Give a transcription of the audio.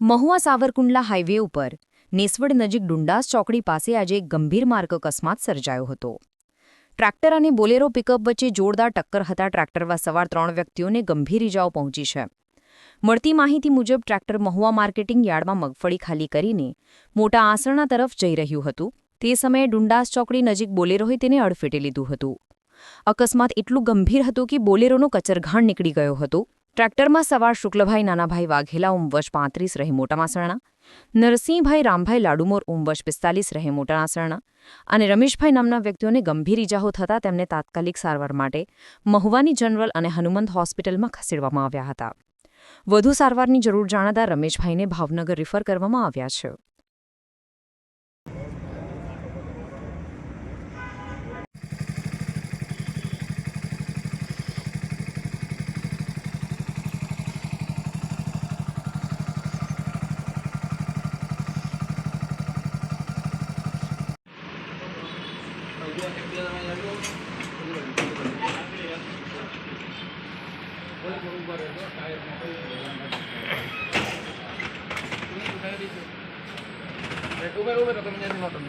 Mahuva Savarkundla highway ઉપર નેસવડ નજીક ડુંડાસ ચોકડી પાસે આજે ગંભીર માર્ગ અકસ્માત સર્જાયો હતો. ટ્રેક્ટર અને બોલેરો પિકઅપ વચ્ચે જોરદાર ટક્કર હતા. ટ્રેક્ટરમાં સવાર ત્રણ વ્યક્તિઓને ગંભીર ઇજાઓ પહોંચી છે. મળતી માહિતી મુજબ ટ્રેક્ટર મહુવા માર્કેટિંગ યાર્ડમાં મગફળી ખાલી કરીને મોટા આસરણા તરફ જઈ રહ્યું હતું. તે સમયે ડુંડાસ ચોકડી નજીક બોલેરોએ તેને અડફેટે લીધું હતું. અકસ્માત એટલું ગંભીર હતું કે બોલેરોનો કચરઘાણ નીકળી ગયો હતો. ટ્રેક્ટરમાં સવાર શુક્લભાઈ નાનાભાઈ વાઘેલા ઉમવશ પાંત્રીસ રહે મોટામાસરણા નરસિંહભાઈ રામભાઈ લાડુમોર ઉમવશ પિસ્તાલીસ રહે મોટા આસરણા અને રમેશભાઈ નામના વ્યક્તિઓને ગંભીર ઇજાઓ થતાં તેમને તાત્કાલિક સારવાર માટે મહુવાની જનરલ અને હનુમંત હોસ્પિટલમાં ખસેડવામાં આવ્યા હતા. વધુ સારવારની જરૂર જાણતા રમેશભાઈને ભાવનગર રિફર કરવામાં આવ્યા છે. Uber, Uber atau menjadi motor